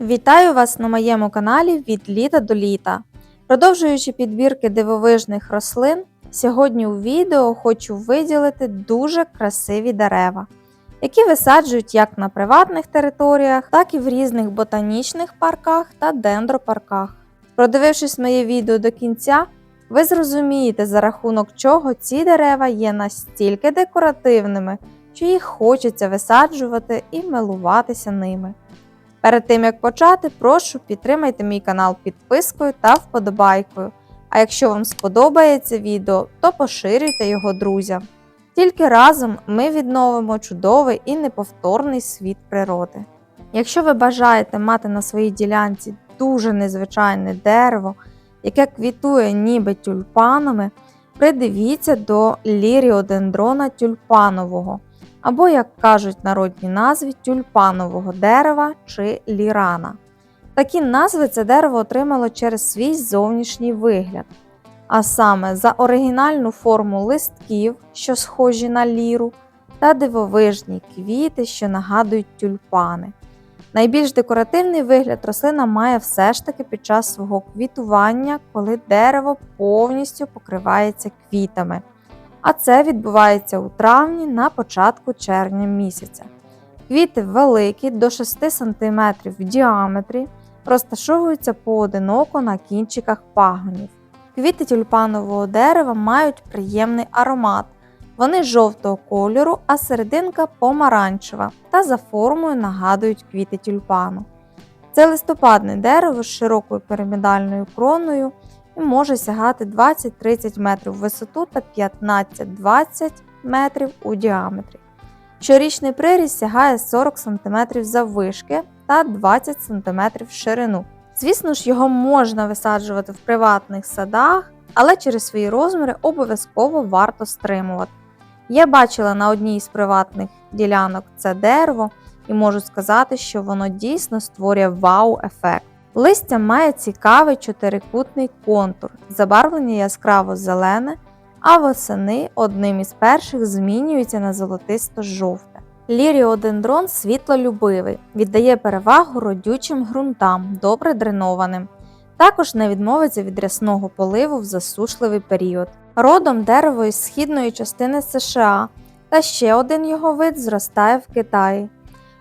Вітаю вас на моєму каналі від літа до літа. Продовжуючи підбірки дивовижних рослин, сьогодні у відео хочу виділити дуже красиві дерева, які висаджують як на приватних територіях, так і в різних ботанічних парках та дендропарках. Продивившись моє відео до кінця, ви зрозумієте, за рахунок чого ці дерева є настільки декоративними, що їх хочеться висаджувати і милуватися ними. Перед тим як почати, прошу підтримайте мій канал підпискою та вподобайкою. А якщо вам сподобається відео, то поширюйте його друзям. Тільки разом ми відновимо чудовий і неповторний світ природи. Якщо ви бажаєте мати на своїй ділянці дуже незвичайне дерево, яке квітує ніби тюльпанами, придивіться до ліріодендрона тюльпанового або, як кажуть в народній назві, тюльпанового дерева чи лірана. Такі назви це дерево отримало через свій зовнішній вигляд, а саме за оригінальну форму листків, що схожі на ліру, та дивовижні квіти, що нагадують тюльпани. Найбільш декоративний вигляд рослина має все ж таки під час свого квітування, коли дерево повністю покривається квітами а це відбувається у травні на початку червня місяця. Квіти великі до 6 см в діаметрі, розташовуються поодиноко на кінчиках пагонів. Квіти тюльпанового дерева мають приємний аромат. Вони жовтого кольору, а серединка помаранчева та за формою нагадують квіти тюльпану. Це листопадне дерево з широкою пірамідальною кроною і може сягати 20-30 метрів в висоту та 15-20 метрів у діаметрі. Щорічний приріст сягає 40 см заввишки та 20 см в ширину. Звісно ж, його можна висаджувати в приватних садах, але через свої розміри обов'язково варто стримувати. Я бачила на одній із приватних ділянок це дерево і можу сказати, що воно дійсно створює вау-ефект. Листя має цікавий чотирикутний контур, забарвлення яскраво зелене, а восени одним із перших змінюється на золотисто-жовте. Ліріодендрон світлолюбивий, віддає перевагу родючим ґрунтам, добре дренованим. Також не відмовиться від рясного поливу в засушливий період. Родом дерево із східної частини США, та ще один його вид зростає в Китаї.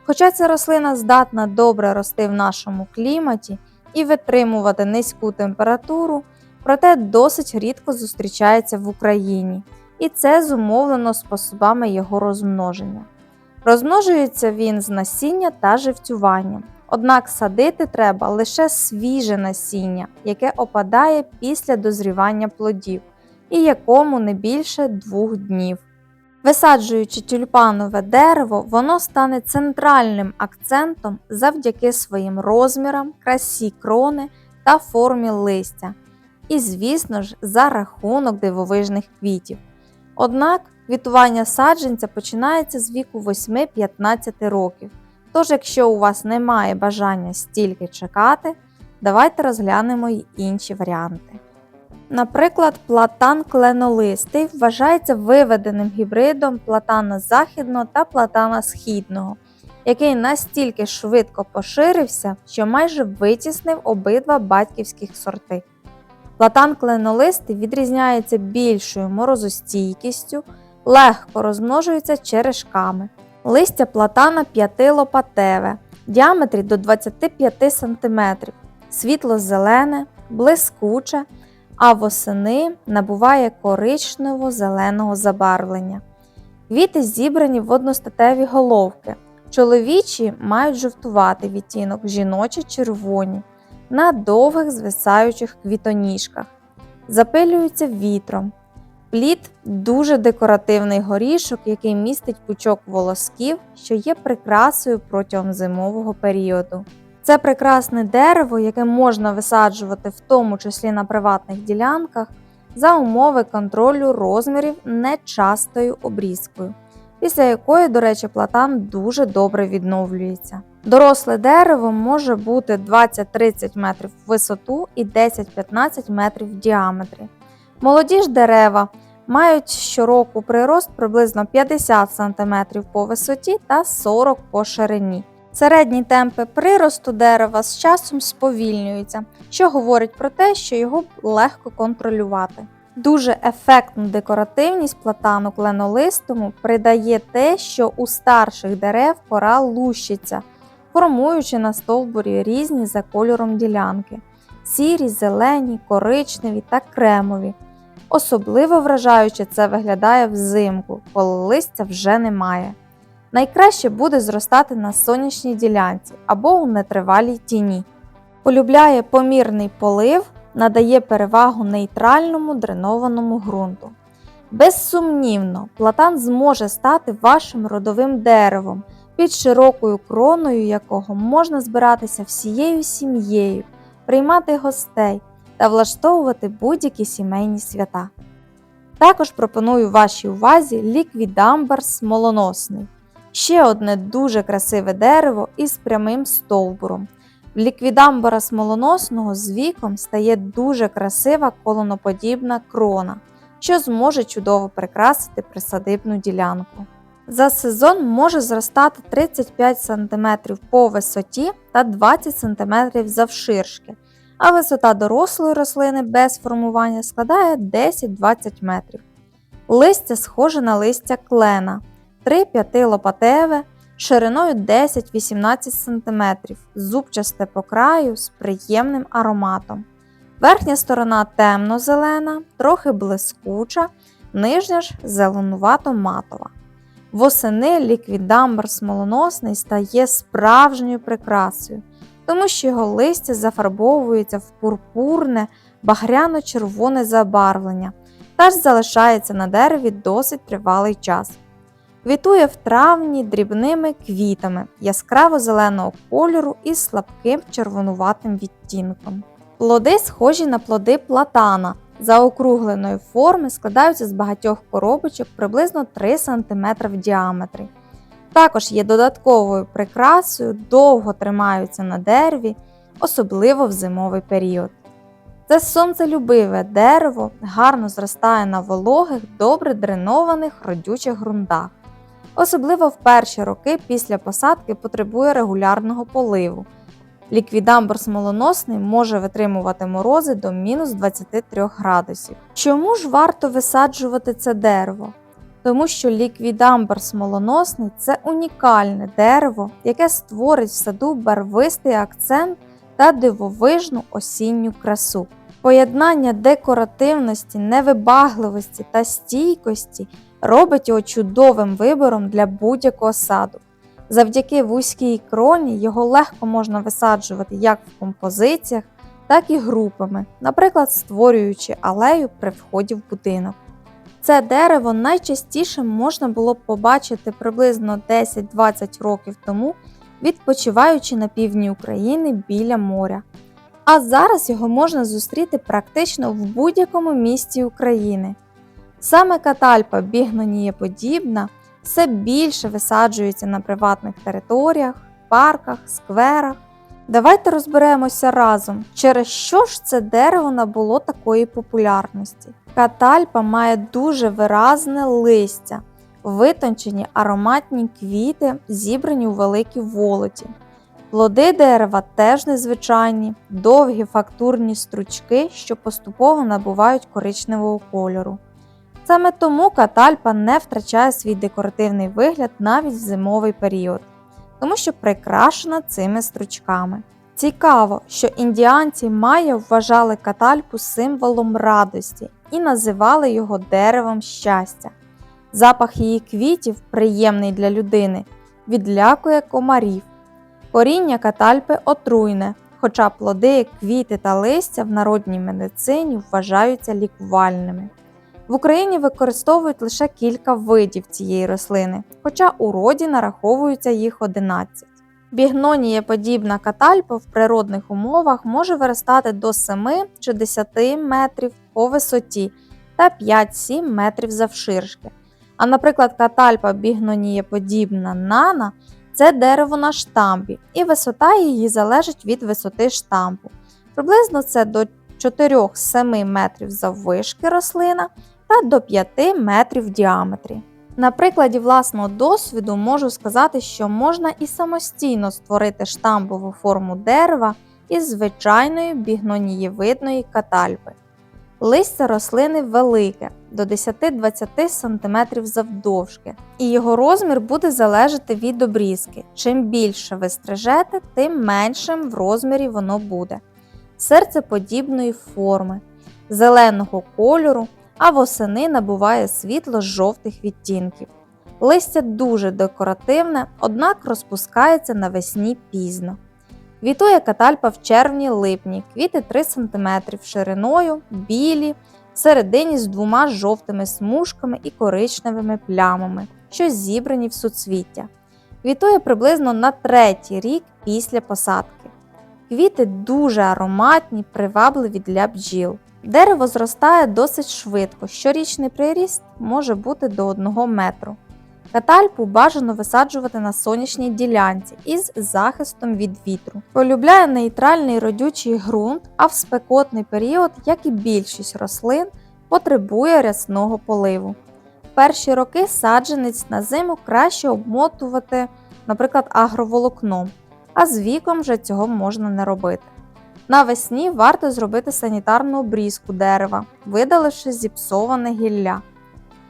Хоча ця рослина здатна добре рости в нашому кліматі і витримувати низьку температуру, проте досить рідко зустрічається в Україні, і це зумовлено способами його розмноження. Розмножується він з насіння та живцюванням. Однак садити треба лише свіже насіння, яке опадає після дозрівання плодів, і якому не більше двох днів. Висаджуючи тюльпанове дерево, воно стане центральним акцентом завдяки своїм розмірам, красі крони та формі листя. І, звісно ж, за рахунок дивовижних квітів. Однак квітування саджанця починається з віку 8-15 років. Тож, якщо у вас немає бажання стільки чекати, давайте розглянемо й інші варіанти. Наприклад, платан кленолистий вважається виведеним гібридом платана західного та платана східного, який настільки швидко поширився, що майже витіснив обидва батьківських сорти. Платан кленолистий відрізняється більшою морозостійкістю, легко розмножується черешками. Листя платана п'ятилопатеве, діаметрі до 25 см, світло-зелене, блискуче а восени набуває коричнево-зеленого забарвлення. Квіти зібрані в одностатеві головки. Чоловічі мають жовтувати відтінок, жіночі червоні, на довгих звисаючих квітоніжках, запилюються вітром. Плід дуже декоративний горішок, який містить пучок волосків, що є прикрасою протягом зимового періоду. Це прекрасне дерево, яке можна висаджувати в тому числі на приватних ділянках, за умови контролю розмірів нечастою обрізкою, після якої, до речі, платан дуже добре відновлюється. Доросле дерево може бути 20-30 метрів в висоту і 10-15 метрів в діаметрі. Молоді ж дерева мають щороку прирост приблизно 50 см по висоті та 40 по ширині. Середні темпи приросту дерева з часом сповільнюються, що говорить про те, що його легко контролювати. Дуже ефектну декоративність платану кленолистому придає те, що у старших дерев кора лущиться, формуючи на стовбурі різні за кольором ділянки сірі, зелені, коричневі та кремові. Особливо вражаюче це виглядає взимку, коли листя вже немає. Найкраще буде зростати на сонячній ділянці або у нетривалій тіні. Полюбляє помірний полив, надає перевагу нейтральному дренованому ґрунту. Безсумнівно, платан зможе стати вашим родовим деревом, під широкою кроною якого можна збиратися всією сім'єю, приймати гостей та влаштовувати будь-які сімейні свята. Також пропоную вашій увазі ліквідамбар смолоносний. Ще одне дуже красиве дерево із прямим стовбуром. В ліквідамбара смолоносного з віком стає дуже красива колоноподібна крона, що зможе чудово прикрасити присадибну ділянку. За сезон може зростати 35 см по висоті та 20 см завширшки, а висота дорослої рослини без формування складає 10-20 метрів. Листя схоже на листя клена 3-5 лопатеве, шириною 10-18 см, зубчасте по краю з приємним ароматом. Верхня сторона темно-зелена, трохи блискуча, нижня ж зеленувато-матова. Восени ліквідамбр смолоносний стає справжньою прикрасою, тому що його листя зафарбовується в пурпурне, багряно-червоне забарвлення та ж залишається на дереві досить тривалий час. Квітує в травні дрібними квітами яскраво-зеленого кольору із слабким червонуватим відтінком. Плоди схожі на плоди платана, заокругленої форми складаються з багатьох коробочок приблизно 3 см в діаметрі. Також є додатковою прикрасою, довго тримаються на дереві, особливо в зимовий період. Це сонцелюбиве дерево гарно зростає на вологих, добре дренованих родючих ґрунтах. Особливо в перші роки після посадки потребує регулярного поливу. Ліквідамбр смолоносний може витримувати морози до мінус 23 градусів. Чому ж варто висаджувати це дерево? Тому що ліквідамбр смолоносний це унікальне дерево, яке створить в саду барвистий акцент та дивовижну осінню красу. Поєднання декоративності, невибагливості та стійкості робить його чудовим вибором для будь-якого саду. Завдяки вузькій кроні його легко можна висаджувати як в композиціях, так і групами, наприклад, створюючи алею при вході в будинок. Це дерево найчастіше можна було б побачити приблизно 10-20 років тому, відпочиваючи на півдні України біля моря. А зараз його можна зустріти практично в будь-якому місті України. Саме катальпа бігнонієподібна все більше висаджується на приватних територіях, парках, скверах. Давайте розберемося разом, через що ж це дерево набуло такої популярності. Катальпа має дуже виразне листя, витончені ароматні квіти, зібрані у великій волоті. Плоди дерева теж незвичайні, довгі фактурні стручки, що поступово набувають коричневого кольору. Саме тому катальпа не втрачає свій декоративний вигляд навіть в зимовий період, тому що прикрашена цими стручками. Цікаво, що індіанці майя вважали катальпу символом радості і називали його деревом щастя. Запах її квітів, приємний для людини, відлякує комарів. Коріння катальпи отруйне, хоча плоди, квіти та листя в народній медицині вважаються лікувальними. В Україні використовують лише кілька видів цієї рослини, хоча у роді нараховується їх 11. Бігнонія подібна катальпа в природних умовах може виростати до 7 чи 10 метрів по висоті та 5-7 метрів завширшки. А, наприклад, катальпа бігнонієподібна нана це дерево на штампі, і висота її залежить від висоти штампу. Приблизно це до 4-7 метрів заввишки рослина та до 5 метрів в діаметрі. На прикладі власного досвіду можу сказати, що можна і самостійно створити штамбову форму дерева із звичайної бігнонієвидної катальпи. Листя рослини велике до 10-20 см завдовжки, і його розмір буде залежати від обрізки. Чим більше ви стрижете, тим меншим в розмірі воно буде. Серцеподібної форми, зеленого кольору, а восени набуває світло жовтих відтінків. Листя дуже декоративне, однак розпускається навесні пізно. Квітує катальпа в червні-липні, квіти 3 см шириною, білі, всередині з двома жовтими смужками і коричневими плямами, що зібрані в суцвіття. Квітує приблизно на третій рік після посадки. Квіти дуже ароматні, привабливі для бджіл. Дерево зростає досить швидко, щорічний приріст може бути до 1 метру. Катальпу бажано висаджувати на сонячній ділянці із захистом від вітру. Полюбляє нейтральний родючий ґрунт, а в спекотний період, як і більшість рослин, потребує рясного поливу. Перші роки саджанець на зиму краще обмотувати, наприклад, агроволокном, а з віком вже цього можна не робити. Навесні варто зробити санітарну обрізку дерева, видаливши зіпсоване гілля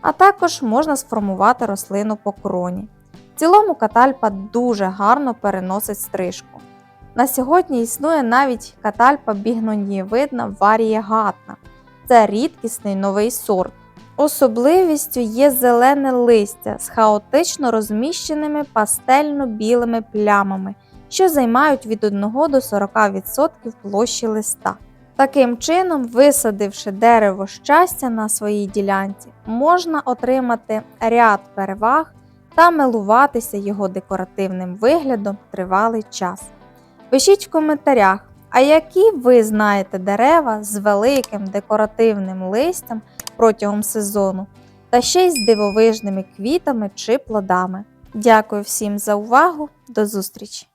а також можна сформувати рослину по кроні. В цілому катальпа дуже гарно переносить стрижку. На сьогодні існує навіть катальпа бігнонієвидна варієгатна. Це рідкісний новий сорт. Особливістю є зелене листя з хаотично розміщеними пастельно-білими плямами, що займають від 1 до 40% площі листа. Таким чином, висадивши дерево щастя на своїй ділянці, можна отримати ряд переваг та милуватися його декоративним виглядом тривалий час. Пишіть в коментарях, а які ви знаєте дерева з великим декоративним листям протягом сезону, та ще й з дивовижними квітами чи плодами. Дякую всім за увагу, до зустрічі!